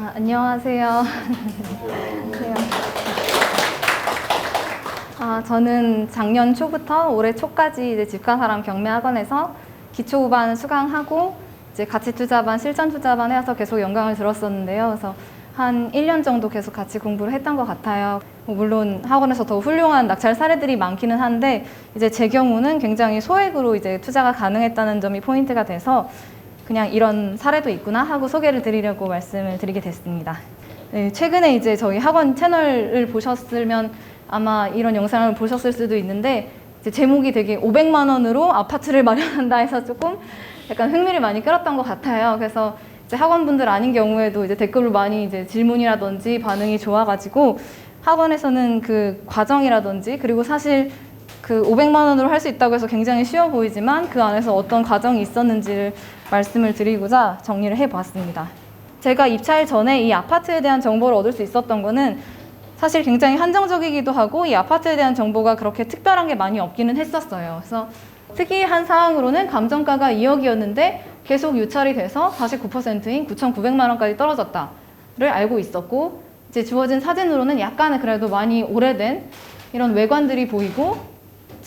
아, 안녕하세요. 안녕하세요. 아, 저는 작년 초부터 올해 초까지 이제 집가사람 경매학원에서 기초 후반 수강하고 이제 가치 투자반, 실전 투자반 해서 계속 영광을 들었었는데요. 그래서 한 1년 정도 계속 같이 공부를 했던 것 같아요. 뭐 물론 학원에서 더 훌륭한 낙찰 사례들이 많기는 한데 이제 제 경우는 굉장히 소액으로 이제 투자가 가능했다는 점이 포인트가 돼서 그냥 이런 사례도 있구나 하고 소개를 드리려고 말씀을 드리게 됐습니다. 네, 최근에 이제 저희 학원 채널을 보셨으면 아마 이런 영상을 보셨을 수도 있는데 제목이 되게 500만 원으로 아파트를 마련한다 해서 조금 약간 흥미를 많이 끌었던 것 같아요. 그래서 학원분들 아닌 경우에도 이제 댓글로 많이 이제 질문이라든지 반응이 좋아가지고 학원에서는 그 과정이라든지 그리고 사실 그 500만 원으로 할 수 있다고 해서 굉장히 쉬워 보이지만 그 안에서 어떤 과정이 있었는지를 말씀을 드리고자 정리를 해보았습니다. 제가 입찰 전에 이 아파트에 대한 정보를 얻을 수 있었던 거는 사실 굉장히 한정적이기도 하고 이 아파트에 대한 정보가 그렇게 특별한 게 많이 없기는 했었어요. 그래서 특이한 사항으로는 감정가가 2억이었는데 계속 유찰이 돼서 49%인 9,900만 원까지 떨어졌다를 알고 있었고 이제 주어진 사진으로는 약간은 그래도 많이 오래된 이런 외관들이 보이고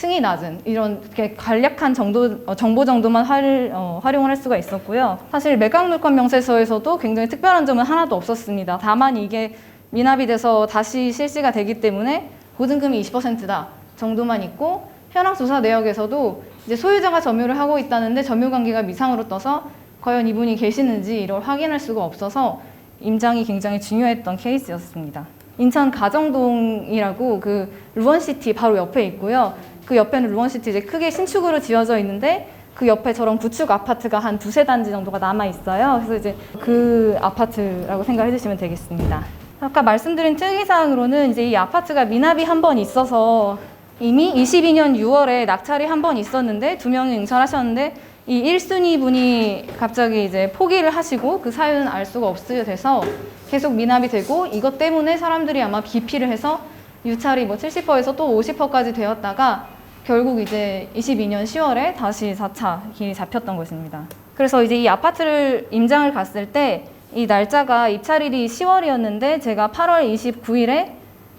층이 낮은 이런 이렇게 간략한 정도 어, 정보 정도만 활, 어, 활용을 할 수가 있었고요. 사실 매각 물건 명세서에서도 굉장히 특별한 점은 하나도 없었습니다. 다만 이게 미납이 돼서 다시 실시가 되기 때문에 보증금이 20%다 정도만 있고 현황 조사 내역에서도 이제 소유자가 점유를 하고 있다는데 점유 관계가 미상으로 떠서 과연 이분이 계시는지 이걸 확인할 수가 없어서 임장이 굉장히 중요했던 케이스였습니다. 인천 가정동이라고 그 루원시티 바로 옆에 있고요. 그 옆에는 루원시티 이제 크게 신축으로 지어져 있는데 그 옆에 저런 구축 아파트가 한 두세 단지 정도가 남아 있어요. 그래서 이제 그 아파트라고 생각해 주시면 되겠습니다. 아까 말씀드린 특이사항으로는 이제 이 아파트가 미납이 한 번 있어서 이미 22년 6월에 낙찰이 한 번 있었는데 두 명이 응찰하셨는데 이 1순위 분이 갑자기 이제 포기를 하시고 그 사유는 알 수가 없게 돼서 계속 미납이 되고 이것 때문에 사람들이 아마 기피를 해서 유찰이 뭐 70%에서 또 50%까지 되었다가 결국 이제 22년 10월에 다시 4차 길이 잡혔던 것입니다. 그래서 이제 이 아파트를 임장을 갔을 때 이 날짜가 입찰일이 10월이었는데 제가 8월 29일에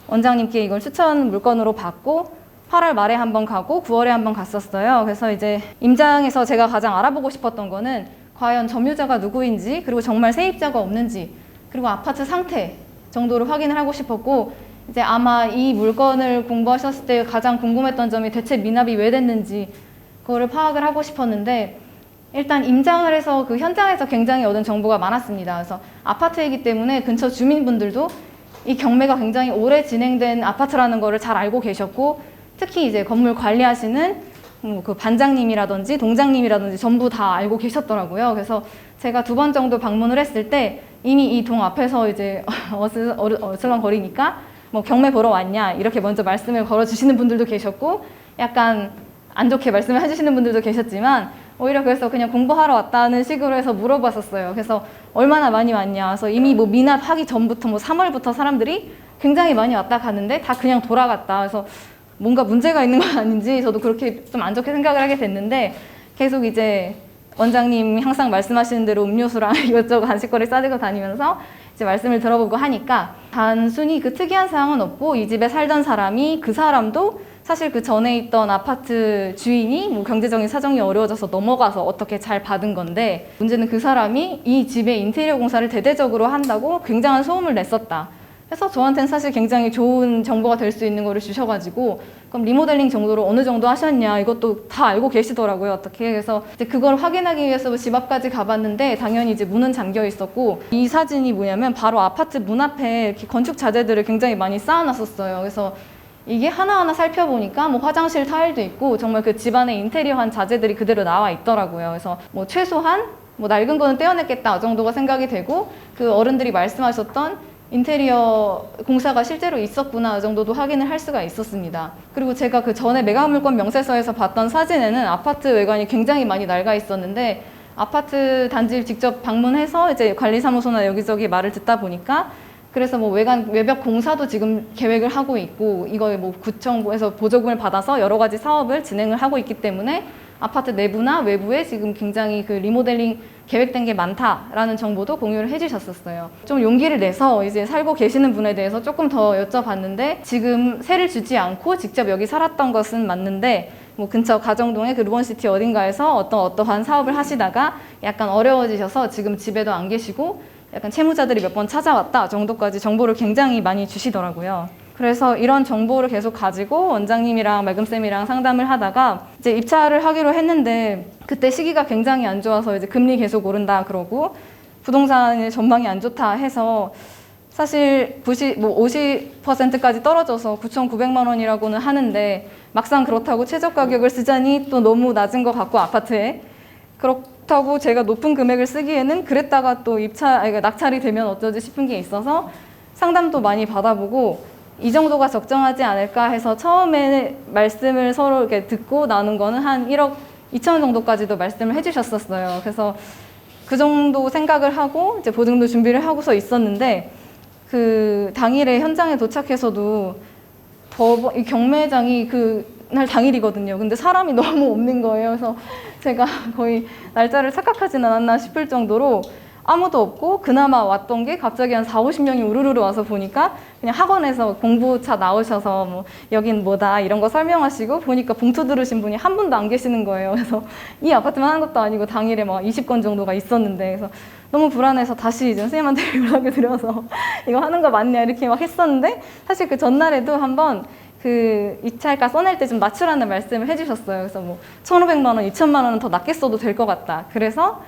원장님께 이걸 추천 물건으로 받고 8월 말에 한 번 가고 9월에 한 번 갔었어요. 그래서 이제 임장에서 제가 가장 알아보고 싶었던 거는 과연 점유자가 누구인지 그리고 정말 세입자가 없는지 그리고 아파트 상태 정도를 확인을 하고 싶었고 이제 아마 이 물건을 공부하셨을 때 가장 궁금했던 점이 대체 미납이 왜 됐는지 그거를 파악을 하고 싶었는데 일단 임장을 해서 그 현장에서 굉장히 얻은 정보가 많았습니다. 그래서 아파트이기 때문에 근처 주민분들도 이 경매가 굉장히 오래 진행된 아파트라는 거를 잘 알고 계셨고 특히 이제 건물 관리하시는 음, 그 반장님이라든지 동장님이라든지 전부 다 알고 계셨더라고요. 그래서 제가 두 번 정도 방문을 했을 때 이미 이 동 앞에서 이제 어슬, 어슬렁거리니까 뭐 경매 보러 왔냐 이렇게 먼저 말씀을 걸어주시는 분들도 계셨고 약간 안 좋게 말씀을 해주시는 분들도 계셨지만 오히려 그래서 그냥 공부하러 왔다는 식으로 해서 물어봤었어요. 그래서 얼마나 많이 왔냐. 그래서 이미 뭐 미납하기 전부터 뭐 3월부터 사람들이 굉장히 많이 왔다 가는데 다 그냥 돌아갔다. 그래서 뭔가 문제가 있는 건 아닌지 저도 그렇게 좀 안 좋게 생각을 하게 됐는데 계속 이제 원장님 항상 말씀하시는 대로 음료수랑 이것저것 간식거리 싸들고 다니면서 이제 말씀을 들어보고 하니까 단순히 그 특이한 사항은 없고 이 집에 살던 사람이 그 사람도 사실 그 전에 있던 아파트 주인이 뭐 경제적인 사정이 어려워져서 넘어가서 어떻게 잘 받은 건데 문제는 그 사람이 이 집의 인테리어 공사를 대대적으로 한다고 굉장한 소음을 냈었다. 그래서 저한테는 사실 굉장히 좋은 정보가 될 수 있는 거를 주셔가지고 그럼 리모델링 정도로 어느 정도 하셨냐 이것도 다 알고 계시더라고요 어떻게. 그래서 이제 그걸 확인하기 위해서 집 앞까지 가봤는데 당연히 이제 문은 잠겨 있었고 이 사진이 뭐냐면 바로 아파트 문 앞에 이렇게 건축 자재들을 굉장히 많이 쌓아놨었어요. 그래서 이게 하나하나 살펴보니까 뭐 화장실 타일도 있고 정말 그 집안의 인테리어한 자재들이 그대로 나와 있더라고요. 그래서 뭐 최소한 뭐 낡은 거는 떼어냈겠다 정도가 생각이 되고 그 어른들이 말씀하셨던 인테리어 공사가 실제로 있었구나 정도도 확인을 할 수가 있었습니다. 그리고 제가 그 전에 매각물건 명세서에서 봤던 사진에는 아파트 외관이 굉장히 많이 낡아 있었는데 아파트 단지를 직접 방문해서 이제 관리사무소나 여기저기 말을 듣다 보니까 그래서 뭐 외관 외벽 공사도 지금 계획을 하고 있고 이거에 뭐 구청에서 보조금을 받아서 여러 가지 사업을 진행을 하고 있기 때문에 아파트 내부나 외부에 지금 굉장히 그 리모델링 계획된 게 많다라는 정보도 공유를 해주셨었어요. 좀 용기를 내서 이제 살고 계시는 분에 대해서 조금 더 여쭤봤는데 지금 세를 주지 않고 직접 여기 살았던 것은 맞는데 뭐 근처 가정동의 그 루번시티 어딘가에서 어떤 어떠한 사업을 하시다가 약간 어려워지셔서 지금 집에도 안 계시고 약간 채무자들이 몇 번 찾아왔다 정도까지 정보를 굉장히 많이 주시더라고요. 그래서 이런 정보를 계속 가지고 원장님이랑 말금쌤이랑 상담을 하다가 이제 입찰을 하기로 했는데 그때 시기가 굉장히 안 좋아서 이제 금리 계속 오른다 그러고 부동산의 전망이 안 좋다 해서 사실 90, 뭐 50%까지 떨어져서 9,900만 원이라고는 하는데 막상 그렇다고 최저 가격을 쓰자니 또 너무 낮은 것 같고 아파트에. 그렇다고 제가 높은 금액을 쓰기에는 그랬다가 또 입찰 아니, 낙찰이 되면 어쩌지 싶은 게 있어서 상담도 많이 받아보고 이 정도가 적정하지 않을까 해서 처음에 말씀을 서로 이렇게 듣고 나눈 거는 한 1억 2천 정도까지도 말씀을 해주셨었어요. 그래서 그 정도 생각을 하고 이제 보증도 준비를 하고서 있었는데 그 당일에 현장에 도착해서도 법원 이 경매장이 그 날 당일이거든요. 근데 사람이 너무 없는 거예요. 그래서 제가 거의 날짜를 착각하진 않았나 싶을 정도로 아무도 없고 그나마 왔던 게 갑자기 한 4, 50명이 우르르 와서 보니까 그냥 학원에서 공부차 나오셔서 뭐 여긴 뭐다 이런 거 설명하시고 보니까 봉투 들으신 분이 한 분도 안 계시는 거예요. 그래서 이 아파트만 하는 것도 아니고 당일에 막 20건 정도가 있었는데 그래서 너무 불안해서 다시 이제 선생님한테 연락을 드려서 이거 하는 거 맞냐 이렇게 막 했었는데 사실 그 전날에도 한번 그 입찰가 써낼 때좀 낮추라는 말씀을 해주셨어요. 그래서 뭐 1,500만 원, 2천만 원은 더 낮게 써도 될 것 같다. 그래서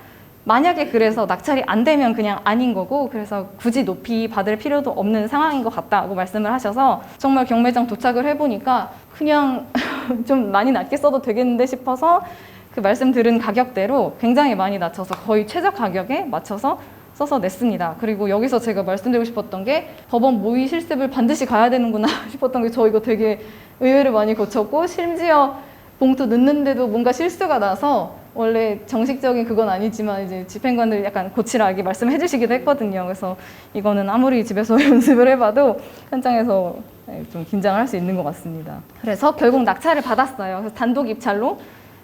만약에 그래서 낙찰이 안 되면 그냥 아닌 거고 그래서 굳이 높이 받을 필요도 없는 상황인 것 같다고 말씀을 하셔서 정말 경매장 도착을 해보니까 그냥 좀 많이 낮게 써도 되겠는데 싶어서 그 말씀 들은 가격대로 굉장히 많이 낮춰서 거의 최저 가격에 맞춰서 써서 냈습니다. 그리고 여기서 제가 말씀드리고 싶었던 게 법원 모의 실습을 반드시 가야 되는구나 싶었던 게 저 이거 되게 의외로 많이 거쳤고 심지어 봉투 넣는데도 뭔가 실수가 나서 원래 정식적인 그건 아니지만 이제 집행관들 약간 고치라게 말씀해 주시기도 했거든요. 그래서 이거는 아무리 집에서 연습을 해봐도 현장에서 네, 좀 긴장을 할 수 있는 것 같습니다. 그래서 결국 낙찰을 받았어요. 그래서 단독 입찰로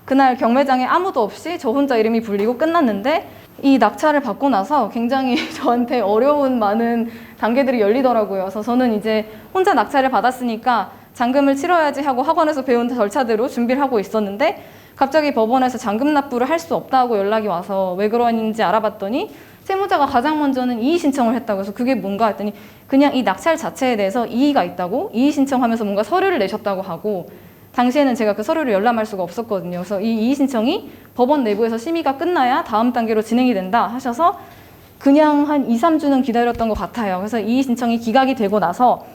그날 경매장에 아무도 없이 저 혼자 이름이 불리고 끝났는데 이 낙찰을 받고 나서 굉장히 저한테 어려운 많은 단계들이 열리더라고요. 그래서 저는 이제 혼자 낙찰을 받았으니까 잔금을 치러야지 하고 학원에서 배운 절차대로 준비를 하고 있었는데 갑자기 법원에서 잔금 납부를 할 수 없다고 연락이 와서 왜 그러는지 알아봤더니 세무자가 가장 먼저는 이의 신청을 했다고 해서 그게 뭔가 했더니 그냥 이 낙찰 자체에 대해서 이의가 있다고 이의 신청하면서 뭔가 서류를 내셨다고 하고 당시에는 제가 그 서류를 열람할 수가 없었거든요. 그래서 이 이의 신청이 법원 내부에서 심의가 끝나야 다음 단계로 진행이 된다 하셔서 그냥 한 2, 3주는 기다렸던 것 같아요. 그래서 이의 신청이 기각이 되고 나서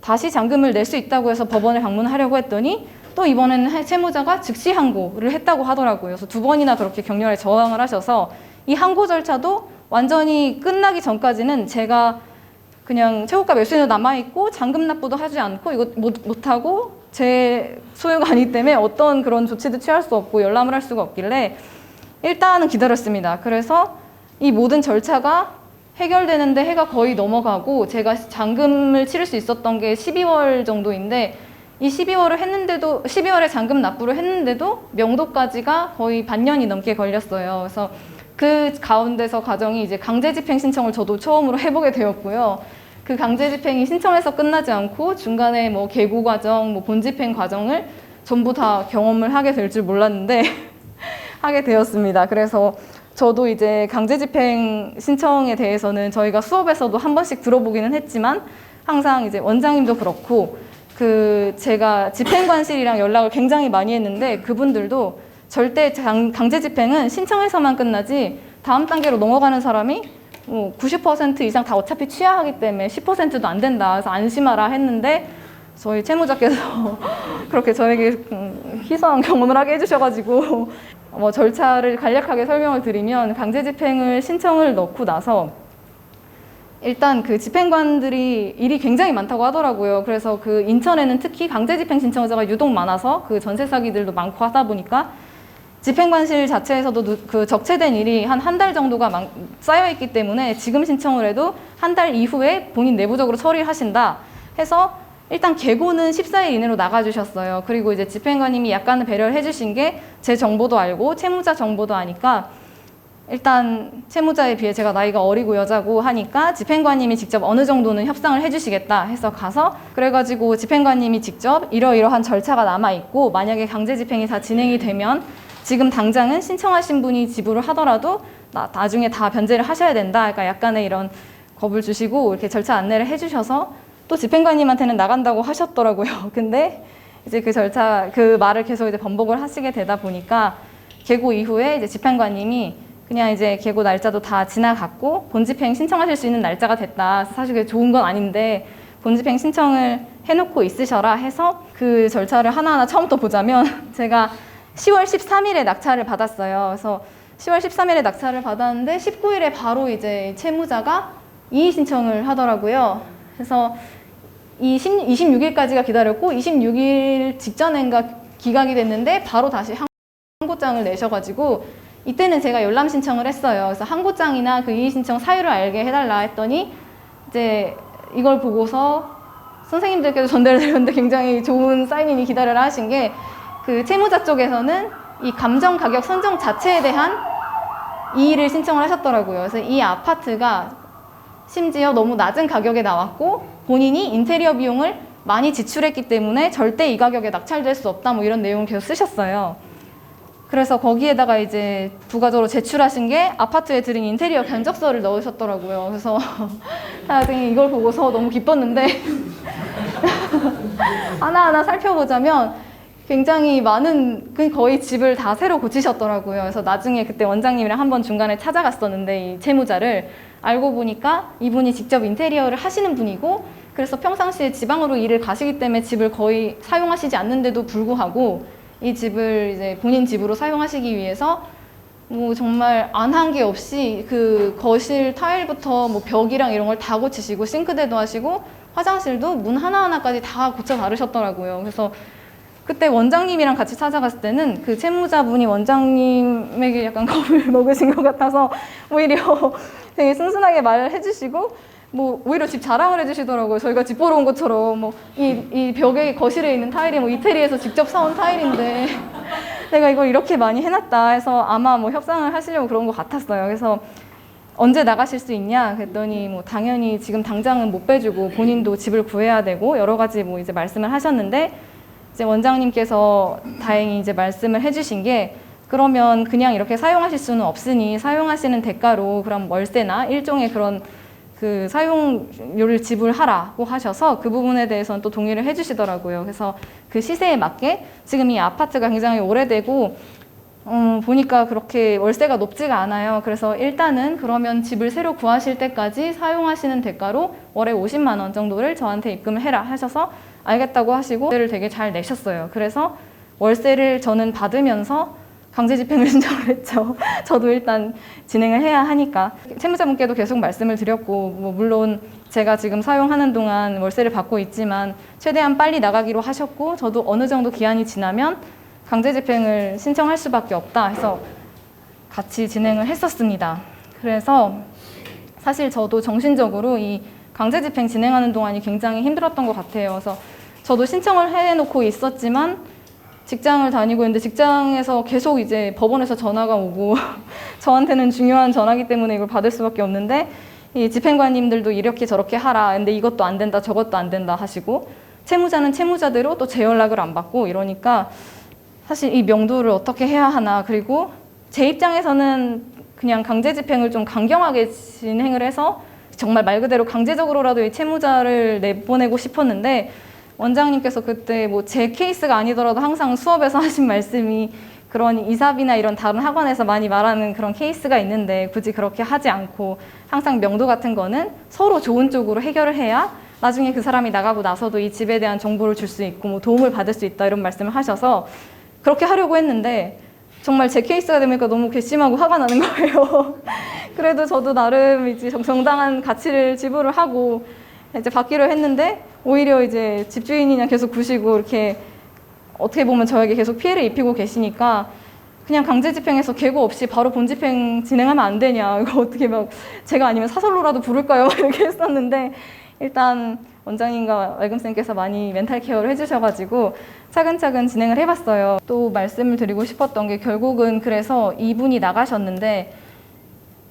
다시 잔금을 낼 수 있다고 해서 법원을 방문하려고 했더니 또 이번에는 채무자가 즉시 항고를 했다고 하더라고요. 그래서 두 번이나 그렇게 격렬히 저항을 하셔서 이 항고 절차도 완전히 끝나기 전까지는 제가 그냥 최고가 매수인으로 남아있고 잔금 납부도 하지 않고 이거 못, 못하고 제 소유가 아니기 때문에 어떤 그런 조치도 취할 수 없고 열람을 할 수가 없길래 일단은 기다렸습니다. 그래서 이 모든 절차가 해결되는데 해가 거의 넘어가고 제가 잔금을 치를 수 있었던 게 12월 정도인데 이 12월을 했는데도 12월에 잔금 납부를 했는데도 명도까지가 거의 반년이 넘게 걸렸어요. 그래서 그 가운데서 과정이 이제 강제 집행 신청을 저도 처음으로 해보게 되었고요. 그 강제 집행이 신청해서 끝나지 않고 중간에 뭐 계고 과정, 뭐 본집행 과정을 전부 다 경험을 하게 될 줄 몰랐는데 하게 되었습니다. 그래서 저도 이제 강제 집행 신청에 대해서는 저희가 수업에서도 한 번씩 들어보기는 했지만 항상 이제 원장님도 그렇고 그 제가 집행관실이랑 연락을 굉장히 많이 했는데 그분들도 절대 장- 강제 집행은 신청해서만 끝나지 다음 단계로 넘어가는 사람이 뭐90% 이상 다 어차피 취하하기 때문에 10%도 안 된다. 그래서 안심하라 했는데 저희 채무자께서 그렇게 저에게 음, 희소한 경험을 하게 해주셔가지고 뭐 절차를 간략하게 설명을 드리면 강제 집행을 신청을 넣고 나서 일단 그 집행관들이 일이 굉장히 많다고 하더라고요. 그래서 그 인천에는 특히 강제 집행 신청자가 유독 많아서 그 전세 사기들도 많고 하다 보니까 집행관실 자체에서도 누- 그 적체된 일이 한 한 달 정도가 많- 쌓여 있기 때문에 지금 신청을 해도 한 달 이후에 본인 내부적으로 처리하신다 해서 일단 계고는 14일 이내로 나가주셨어요. 그리고 이제 집행관님이 약간은 배려를 해주신 게 제 정보도 알고 채무자 정보도 아니까 일단 채무자에 비해 제가 나이가 어리고 여자고 하니까 집행관님이 직접 어느 정도는 협상을 해주시겠다 해서 가서 그래가지고 집행관님이 직접 이러이러한 절차가 남아 있고 만약에 강제 집행이 다 진행이 되면 지금 당장은 신청하신 분이 지불을 하더라도 나, 나중에 다 변제를 하셔야 된다. 그러니까 약간의 이런 겁을 주시고 이렇게 절차 안내를 해주셔서 또 집행관님한테는 나간다고 하셨더라고요. 근데 이제 그 절차 그 말을 계속 이제 번복을 하시게 되다 보니까 개고 이후에 이제 집행관님이 그냥 이제 개고 날짜도 다 지나갔고 본집행 신청하실 수 있는 날짜가 됐다. 사실 그게 좋은 건 아닌데 본집행 신청을 해놓고 있으셔라 해서 그 절차를 하나하나 처음부터 보자면 제가 10월 13일에 낙찰을 받았어요. 그래서 10월 13일에 낙찰을 받았는데 19일에 바로 이제 채무자가 이의 신청을 하더라고요. 그래서 이 26일까지가 기다렸고 26일 직전엔가 기각이 됐는데 바로 다시 항고장을 내셔가지고 이때는 제가 열람 신청을 했어요. 그래서 항고장이나 그 이의 신청 사유를 알게 해달라 했더니 이제 이걸 보고서 선생님들께도 전달을 드렸는데 굉장히 좋은 사인인이 기다려라 하신 게 그 채무자 쪽에서는 이 감정 가격 선정 자체에 대한 이의를 신청을 하셨더라고요. 그래서 이 아파트가 심지어 너무 낮은 가격에 나왔고 본인이 인테리어 비용을 많이 지출했기 때문에 절대 이 가격에 낙찰될 수 없다 뭐 이런 내용을 계속 쓰셨어요. 그래서 거기에다가 이제 부가적으로 제출하신 게 아파트에 드린 인테리어 견적서를 넣으셨더라고요. 그래서 하여튼 이걸 보고서 너무 기뻤는데 하나하나 살펴보자면 굉장히 많은 그 거의 집을 다 새로 고치셨더라고요. 그래서 나중에 그때 원장님이랑 한번 중간에 찾아갔었는데 이 채무자를 알고 보니까 이분이 직접 인테리어를 하시는 분이고 그래서 평상시에 지방으로 일을 가시기 때문에 집을 거의 사용하시지 않는데도 불구하고 이 집을 이제 본인 집으로 사용하시기 위해서 뭐 정말 안 한 게 없이 그 거실 타일부터 뭐 벽이랑 이런 걸 다 고치시고 싱크대도 하시고 화장실도 문 하나하나까지 다 고쳐 나르셨더라고요. 그래서 그때 원장님이랑 같이 찾아갔을 때는 그 채무자분이 원장님에게 약간 겁을 먹으신 것 같아서 오히려 되게 순순하게 말을 해주시고 뭐 오히려 집 자랑을 해주시더라고요. 저희가 집 보러 온 것처럼 뭐 이 이 벽에 거실에 있는 타일이 뭐 이태리에서 직접 사온 타일인데 내가 이걸 이렇게 많이 해놨다 해서 아마 뭐 협상을 하시려고 그런 것 같았어요. 그래서 언제 나가실 수 있냐 그랬더니 뭐 당연히 지금 당장은 못 빼주고 본인도 집을 구해야 되고 여러 가지 뭐 이제 말씀을 하셨는데 이제 원장님께서 다행히 이제 말씀을 해주신 게 그러면 그냥 이렇게 사용하실 수는 없으니 사용하시는 대가로 그럼 월세나 일종의 그런 그 사용료를 지불하라고 하셔서 그 부분에 대해서는 또 동의를 해주시더라고요. 그래서 그 시세에 맞게 지금 이 아파트가 굉장히 오래되고 음, 보니까 그렇게 월세가 높지가 않아요. 그래서 일단은 그러면 집을 새로 구하실 때까지 사용하시는 대가로 월에 50만 원 정도를 저한테 입금을 해라 하셔서 알겠다고 하시고 월세를 되게 잘 내셨어요. 그래서 월세를 저는 받으면서 강제 집행을 신청을 했죠. 저도 일단 진행을 해야 하니까 채무자분께도 계속 말씀을 드렸고 뭐 물론 제가 지금 사용하는 동안 월세를 받고 있지만 최대한 빨리 나가기로 하셨고 저도 어느 정도 기한이 지나면 강제 집행을 신청할 수밖에 없다 해서 같이 진행을 했었습니다. 그래서 사실 저도 정신적으로 이 강제 집행 진행하는 동안이 굉장히 힘들었던 것 같아요. 그래서 저도 신청을 해놓고 있었지만 직장을 다니고 있는데 직장에서 계속 이제 법원에서 전화가 오고 저한테는 중요한 전화기 때문에 이걸 받을 수밖에 없는데 이 집행관님들도 이렇게 저렇게 하라. 근데 이것도 안 된다, 저것도 안 된다 하시고 채무자는 채무자대로 또제 연락을 안 받고 이러니까 사실 이 명도를 어떻게 해야 하나 그리고 제 입장에서는 그냥 강제 집행을 좀 강경하게 진행을 해서 정말 말 그대로 강제적으로라도 이 채무자를 내보내고 싶었는데 원장님께서 그때 뭐 제 케이스가 아니더라도 항상 수업에서 하신 말씀이 그런 이사비나 이런 다른 학원에서 많이 말하는 그런 케이스가 있는데 굳이 그렇게 하지 않고 항상 명도 같은 거는 서로 좋은 쪽으로 해결을 해야 나중에 그 사람이 나가고 나서도 이 집에 대한 정보를 줄 수 있고 뭐 도움을 받을 수 있다 이런 말씀을 하셔서 그렇게 하려고 했는데 정말 제 케이스가 되니까 너무 괘씸하고 화가 나는 거예요. 그래도 저도 나름 이제 정- 정당한 가치를 지불을 하고 이제 받기로 했는데 오히려 이제 집주인이랑 계속 구시고 이렇게 어떻게 보면 저에게 계속 피해를 입히고 계시니까 그냥 강제 집행해서 계고 없이 바로 본 집행 진행하면 안 되냐 이거 어떻게 막 제가 아니면 사설로라도 부를까요 이렇게 했었는데 일단 원장님과 월금쌤께서 많이 멘탈 케어를 해주셔가지고 차근차근 진행을 해봤어요. 또 말씀을 드리고 싶었던 게 결국은 그래서 이분이 나가셨는데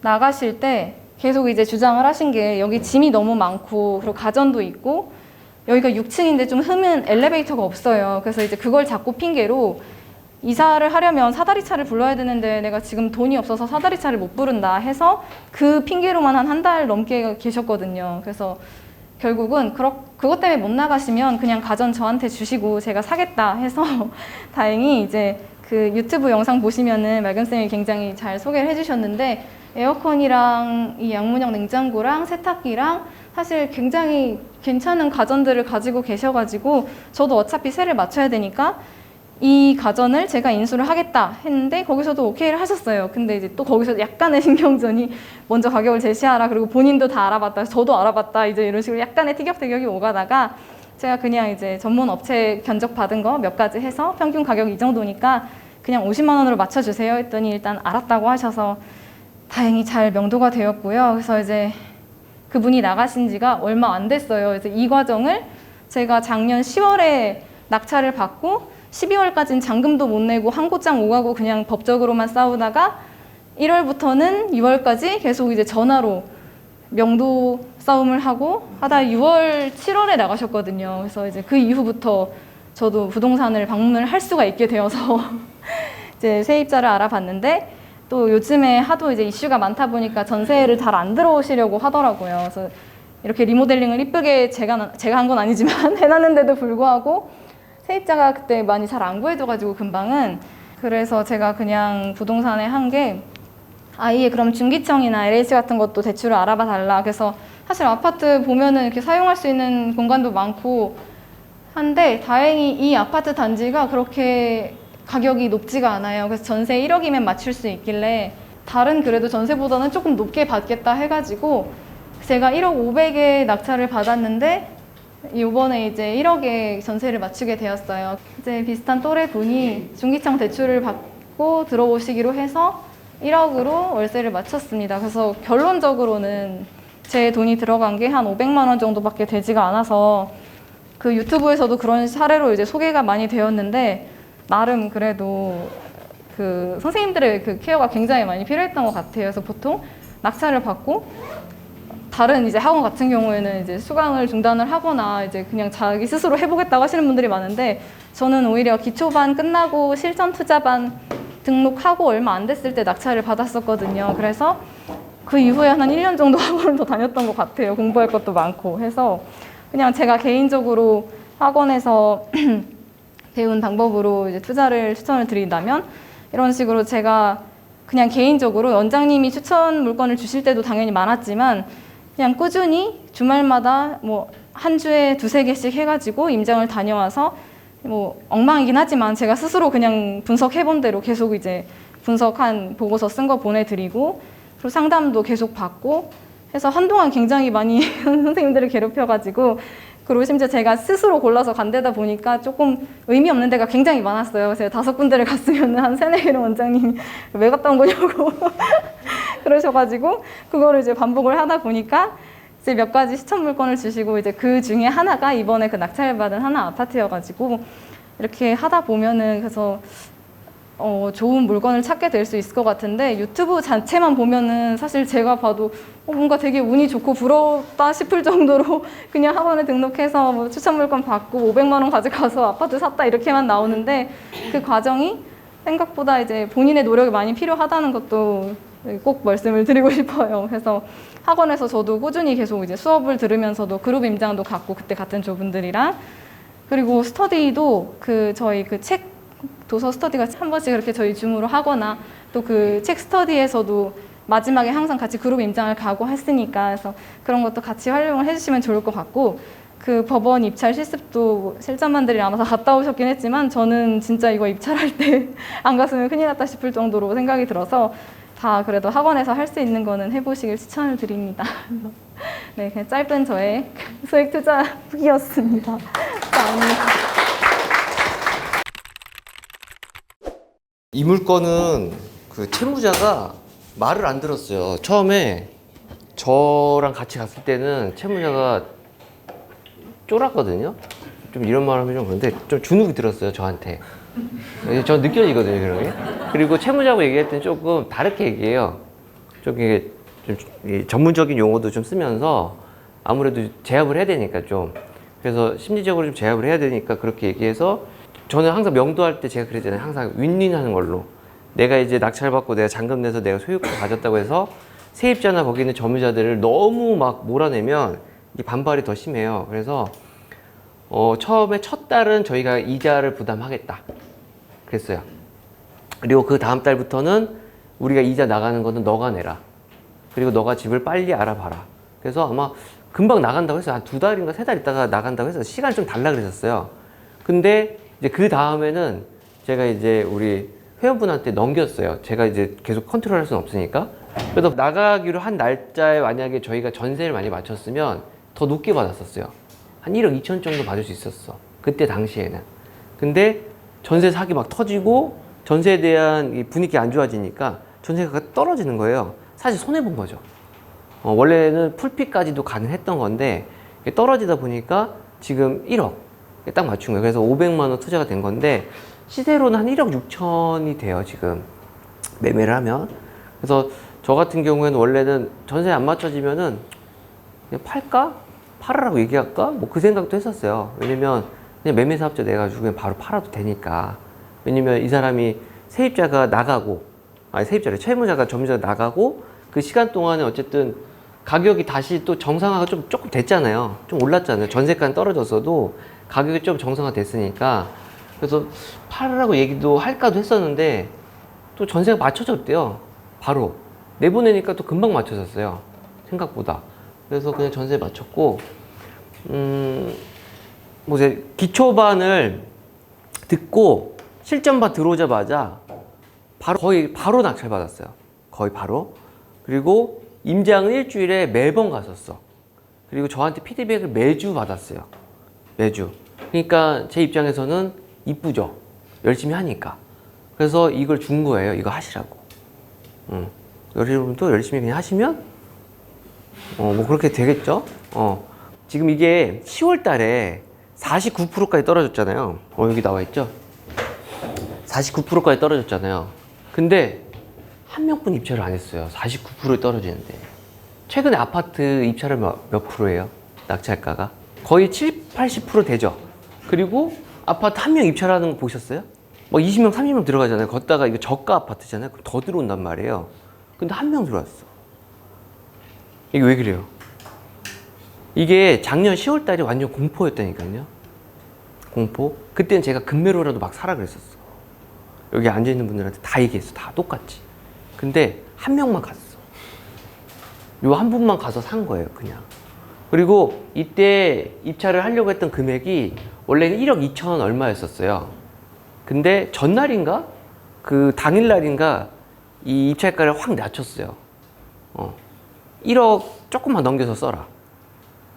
나가실 때 계속 이제 주장을 하신 게 여기 짐이 너무 많고 그리고 가전도 있고 여기가 6층인데 좀 흠은 엘리베이터가 없어요. 그래서 이제 그걸 자꾸 핑계로 이사를 하려면 사다리 차를 불러야 되는데 내가 지금 돈이 없어서 사다리 차를 못 부른다 해서 그 핑계로만 한 한 달 넘게 계셨거든요. 그래서 결국은 그렇, 그것 때문에 못 나가시면 그냥 가전 저한테 주시고 제가 사겠다 해서 다행히 이제 그 유튜브 영상 보시면은 말금쌤이 굉장히 잘 소개를 해주셨는데 에어컨이랑 이 양문형 냉장고랑 세탁기랑 사실 굉장히 괜찮은 가전들을 가지고 계셔가지고 저도 어차피 세를 맞춰야 되니까 이 가전을 제가 인수를 하겠다 했는데 거기서도 오케이를 하셨어요. 근데 이제 또 거기서 약간의 신경전이 먼저 가격을 제시하라 그리고 본인도 다 알아봤다 저도 알아봤다 이제 이런 식으로 약간의 티격태격이 오가다가 제가 그냥 이제 전문 업체 견적 받은 거 몇 가지 해서 평균 가격 이 정도니까 그냥 50만 원으로 맞춰주세요 했더니 일단 알았다고 하셔서 다행히 잘 명도가 되었고요. 그래서 이제 그분이 나가신 지가 얼마 안 됐어요. 그래서 이 과정을 제가 작년 10월에 낙찰을 받고 12월까지는 잔금도 못 내고 한 곳장 오가고 그냥 법적으로만 싸우다가 1월부터는 6월까지 계속 이제 전화로 명도 싸움을 하고 하다 6월, 7월에 나가셨거든요. 그래서 이제 그 이후부터 저도 부동산을 방문을 할 수가 있게 되어서 이제 세입자를 알아봤는데 또 요즘에 하도 이제 이슈가 많다 보니까 전세를 잘 안 들어오시려고 하더라고요. 그래서 이렇게 리모델링을 이쁘게 제가 제가 한 건 아니지만 해놨는데도 불구하고 세입자가 그때 많이 잘 안 구해줘가지고 금방은 그래서 제가 그냥 부동산에 한 게 아예 그럼 중기청이나 LH 같은 것도 대출을 알아봐 달라. 그래서 사실 아파트 보면은 이렇게 사용할 수 있는 공간도 많고 한데 다행히 이 아파트 단지가 그렇게 가격이 높지가 않아요. 그래서 전세 1억이면 맞출 수 있길래 다른 그래도 전세보다는 조금 높게 받겠다 해가지고 제가 1억 500에 낙찰을 받았는데 이번에 이제 1억에 전세를 맞추게 되었어요. 이제 비슷한 또래 분이 중기청 대출을 받고 들어오시기로 해서 1억으로 월세를 맞췄습니다. 그래서 결론적으로는 제 돈이 들어간 게 한 500만 원 정도밖에 되지가 않아서 그 유튜브에서도 그런 사례로 이제 소개가 많이 되었는데 나름 그래도 그 선생님들의 그 케어가 굉장히 많이 필요했던 것 같아요. 그래서 보통 낙찰을 받고 다른 이제 학원 같은 경우에는 이제 수강을 중단을 하거나 이제 그냥 자기 스스로 해보겠다고 하시는 분들이 많은데 저는 오히려 기초반 끝나고 실전 투자반 등록하고 얼마 안 됐을 때 낙찰을 받았었거든요. 그래서 그 이후에 한 1년 정도 학원을 더 다녔던 것 같아요. 공부할 것도 많고 해서 그냥 제가 개인적으로 학원에서 배운 방법으로 이제 투자를 추천을 드린다면 이런 식으로 제가 그냥 개인적으로 원장님이 추천 물건을 주실 때도 당연히 많았지만 그냥 꾸준히 주말마다 뭐 한 주에 두세 개씩 해가지고 임장을 다녀와서 뭐 엉망이긴 하지만 제가 스스로 그냥 분석해 본 대로 계속 이제 분석한 보고서 쓴 거 보내드리고 그리고 상담도 계속 받고 해서 한동안 굉장히 많이 선생님들을 괴롭혀가지고 그리고 심지어 제가 스스로 골라서 간 데다 보니까 조금 의미 없는 데가 굉장히 많았어요. 그래서 다섯 군데를 갔으면 한 세네 개는 원장님이 왜 갔다 온 거냐고 그러셔가지고 그거를 이제 반복을 하다 보니까 이제 몇 가지 시청 물건을 주시고 이제 그 중에 하나가 이번에 그 낙찰받은 하나 아파트여가지고 이렇게 하다 보면은 그래서 어, 좋은 물건을 찾게 될 수 있을 것 같은데 유튜브 자체만 보면은 사실 제가 봐도 어, 뭔가 되게 운이 좋고 부럽다 싶을 정도로 그냥 학원에 등록해서 뭐 추천 물건 받고 500만 원 가져가서 아파트 샀다 이렇게만 나오는데 그 과정이 생각보다 이제 본인의 노력이 많이 필요하다는 것도 꼭 말씀을 드리고 싶어요. 그래서 학원에서 저도 꾸준히 계속 이제 수업을 들으면서도 그룹 임장도 갖고 그때 같은 조분들이랑 그리고 스터디도 그 저희 그 책 도서 스터디가 한 번씩 그렇게 저희 줌으로 하거나 또 그 책 스터디에서도 마지막에 항상 같이 그룹 임장을 가고 했으니까 그래서 그런 것도 같이 활용을 해주시면 좋을 것 같고 그 법원 입찰 실습도 실전만들이 아마 다 갔다 오셨긴 했지만 저는 진짜 이거 입찰할 때 안 갔으면 큰일 났다 싶을 정도로 생각이 들어서 다 그래도 학원에서 할 수 있는 거는 해보시길 추천을 드립니다. 네, 그냥 짧은 저의 소액 투자 후기였습니다. 이 물건은 그 채무자가 말을 안 들었어요. 처음에 저랑 같이 갔을 때는 채무자가 쫄았거든요. 좀 이런 말 하면 좀 그런데 좀 주눅이 들었어요, 저한테. 저 느껴지거든요, 그런 게. 그리고 채무자고 얘기할 때는 조금 다르게 얘기해요. 좀 이게 좀이 전문적인 용어도 좀 쓰면서 아무래도 제압을 해야 되니까 좀. 그래서 심리적으로 좀 제압을 해야 되니까 그렇게 얘기해서 저는 항상 명도할 때 제가 그랬잖아요. 항상 윈윈 하는 걸로. 내가 이제 낙찰받고 내가 잔금 내서 내가 소유권 가졌다고 해서 세입자나 거기 있는 점유자들을 너무 막 몰아내면 이 반발이 더 심해요. 그래서 어, 처음에 첫 달은 저희가 이자를 부담하겠다. 그랬어요. 그리고 그 다음 달부터는 우리가 이자 나가는 거는 너가 내라. 그리고 너가 집을 빨리 알아봐라. 그래서 아마 금방 나간다고 했어요. 한두 달인가 세 달 있다가 나간다고 해서 시간 좀 달라 그랬었어요. 근데 이제 그 다음에는 제가 이제 우리 회원분한테 넘겼어요. 제가 이제 계속 컨트롤 할 수는 없으니까. 그래서 나가기로 한 날짜에 만약에 저희가 전세를 많이 맞췄으면 더 높게 받았었어요. 한 1억 2천 정도 받을 수 있었어. 그때 당시에는. 근데 전세 사기 막 터지고 전세에 대한 이 분위기 안 좋아지니까 전세가 떨어지는 거예요. 사실 손해 본 거죠. 어, 원래는 풀피까지도 가능했던 건데 떨어지다 보니까 지금 1억 딱 맞춘 거예요. 그래서 500만 원 투자가 된 건데 시세로는 한 1억 6천이 돼요. 지금 매매를 하면. 그래서 저 같은 경우에는 원래는 전세 안 맞춰지면은 그냥 팔까? 팔으라고 얘기할까? 뭐 그 생각도 했었어요. 왜냐면 그냥 매매 사업자 내가지고 그냥 바로 팔아도 되니까. 왜냐면 이 사람이 세입자가 나가고, 아니 세입자래, 채무자가 점유자가 나가고 그 시간 동안에 어쨌든 가격이 다시 또 정상화가 좀 조금 됐잖아요. 좀 올랐잖아요. 전세가는 떨어졌어도 가격이 좀 정상화 됐으니까. 그래서 팔으라고 얘기도 할까도 했었는데 또 전세가 맞춰졌대요. 바로. 내보내니까 또 금방 맞춰졌어요. 생각보다. 그래서 그냥 전세 맞췄고, 음, 뭐 이제 기초반을 듣고 실전반 들어오자마자 바로 거의 바로 낙찰 받았어요. 거의 바로. 그리고 임장은 일주일에 매번 갔었어. 그리고 저한테 피드백을 매주 받았어요. 매주. 그러니까 제 입장에서는 이쁘죠. 열심히 하니까. 그래서 이걸 준 거예요. 이거 하시라고. 응. 여러분도 열심히 그냥 하시면 어, 뭐 그렇게 되겠죠? 어. 지금 이게 10월 달에 49%까지 떨어졌잖아요. 어, 여기 나와 있죠? 49%까지 떨어졌잖아요. 근데 한 명뿐 입찰을 안 했어요. 49%에 떨어지는데. 최근에 아파트 입찰을 몇, 몇 프로예요? 낙찰가가? 거의 7, 80% 되죠. 그리고 아파트 한 명 입찰하는 거 보셨어요? 뭐 20명, 30명 들어가잖아요. 걷다가 이거 저가 아파트잖아요. 그럼 더 들어온단 말이에요. 근데 한 명 들어왔어. 이게 왜 그래요? 이게 작년 10월 달에 완전 공포였다니까요. 공포. 그때는 제가 금매로라도 막 사라 그랬었어. 여기 앉아 있는 분들한테 다 얘기했어. 다 똑같이. 근데 한 명만 갔어. 요 한 분만 가서 산 거예요, 그냥. 그리고 이때 입찰을 하려고 했던 금액이 원래는 1억 2천 얼마였었어요. 근데 전날인가? 그 당일날인가? 이 입찰가를 확 낮췄어요. 어. 1억 조금만 넘겨서 써라.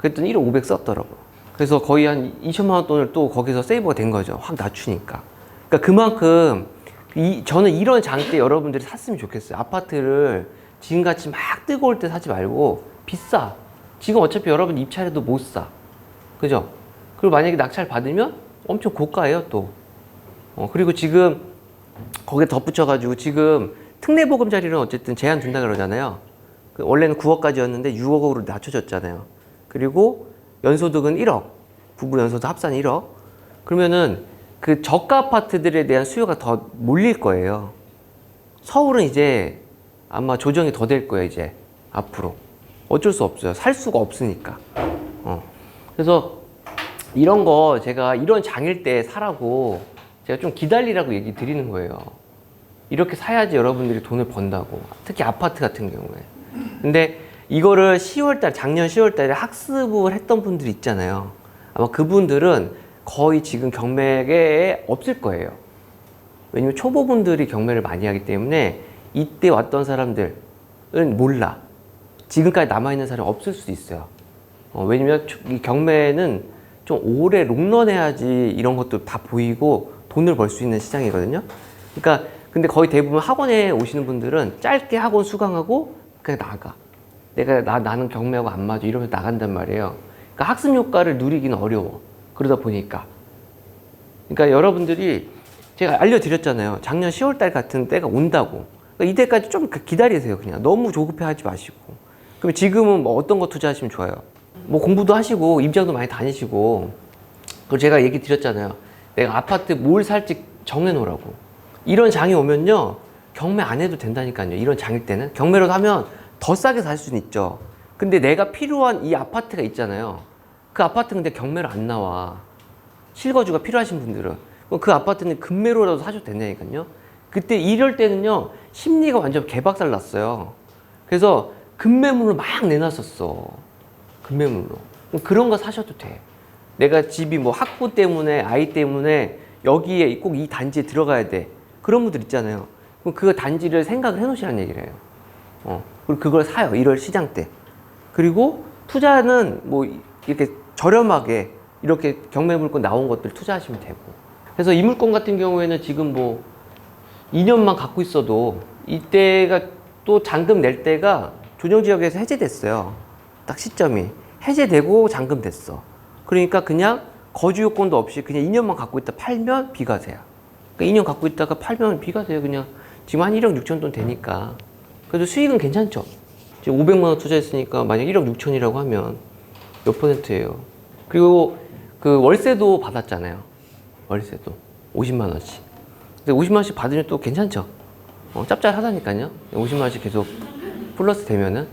그랬더니 1억 500 썼더라고요. 그래서 거의 한 2천만 원 돈을 또 거기서 세이버가 된 거죠. 확 낮추니까. 그러니까 그만큼 이, 저는 이런 장때 여러분들이 샀으면 좋겠어요. 아파트를 지금같이 막 뜨거울 때 사지 말고 비싸. 지금 어차피 여러분 입찰해도 못 사. 그죠? 그리고 만약에 낙찰 받으면 엄청 고가예요, 또. 어, 그리고 지금 거기에 덧붙여가지고 지금 특례보금자리는 어쨌든 제한 둔다 그러잖아요. 그 원래는 9억까지였는데 6억으로 낮춰졌잖아요. 그리고 연소득은 1억. 부부 연소득 합산 1억. 그러면은 그 저가 아파트들에 대한 수요가 더 몰릴 거예요. 서울은 이제 아마 조정이 더 될 거예요, 이제. 앞으로. 어쩔 수 없어요. 살 수가 없으니까. 어. 그래서 이런 거 제가 이런 장일 때 사라고 제가 좀 기다리라고 얘기 드리는 거예요. 이렇게 사야지 여러분들이 돈을 번다고. 특히 아파트 같은 경우에. 근데 이거를 10월달, 작년 10월달에 학습을 했던 분들 있잖아요. 아마 그분들은 거의 지금 경매에 없을 거예요. 왜냐면 초보분들이 경매를 많이 하기 때문에 이때 왔던 사람들은 몰라. 지금까지 남아있는 사람이 없을 수도 있어요. 어, 왜냐면 초- 이 경매는 좀 오래 롱런 해야지 이런 것도 다 보이고 돈을 벌 수 있는 시장이거든요. 그러니까 근데 거의 대부분 학원에 오시는 분들은 짧게 학원 수강하고 그냥 나가. 내가 나, 나는 경매하고 안 맞아 이러면서 나간단 말이에요. 그러니까 학습 효과를 누리기는 어려워. 그러다 보니까. 그러니까 여러분들이 제가 알려드렸잖아요. 작년 10월 달 같은 때가 온다고. 그러니까 이때까지 좀 기다리세요. 그냥 너무 조급해 하지 마시고. 그럼 지금은 뭐 어떤 거 투자하시면 좋아요? 뭐 공부도 하시고 임장도 많이 다니시고. 그리고 제가 얘기 드렸잖아요. 내가 아파트 뭘 살지 정해 놓으라고. 이런 장이 오면요. 경매 안 해도 된다니까요. 이런 장일 때는. 경매로 사면 더 싸게 살 수는 있죠. 근데 내가 필요한 이 아파트가 있잖아요. 그 아파트 근데 경매로 안 나와. 실거주가 필요하신 분들은. 그 아파트는 금매로라도 사셔도 된다니까요. 그때 이럴 때는요. 심리가 완전 개박살 났어요. 그래서 금매물로 막 내놨었어. 금매물로. 그런 거 사셔도 돼. 내가 집이 뭐 학부 때문에 아이 때문에 여기에 꼭 이 단지에 들어가야 돼. 그런 분들 있잖아요. 그럼 그 단지를 생각을 해놓으시라는 얘기를 해요. 어. 그리고 그걸 사요. 1월 시장 때. 그리고 투자는 뭐 이렇게 저렴하게 이렇게 경매 물건 나온 것들 투자하시면 되고. 그래서 이 물건 같은 경우에는 지금 뭐 2년만 갖고 있어도 이때가 또 잔금 낼 때가 조정 지역에서 해제됐어요. 딱 시점이 해제되고 잔금 됐어. 그러니까 그냥 거주 요건도 없이 그냥 2년만 갖고 있다 팔면 비과세야. 그러니까 2년 갖고 있다가 팔면 비과세요. 그냥 지금 한 1억 6천 돈 되니까. 그래도 수익은 괜찮죠. 지금 500만 원 투자했으니까 만약 1억 6천이라고 하면 몇 퍼센트예요. 그리고 그 월세도 받았잖아요. 월세도 50만 원씩. 근데 50만 원씩 받으면 또 괜찮죠. 어, 짭짤하다니까요. 50만 원씩 계속 플러스 되면은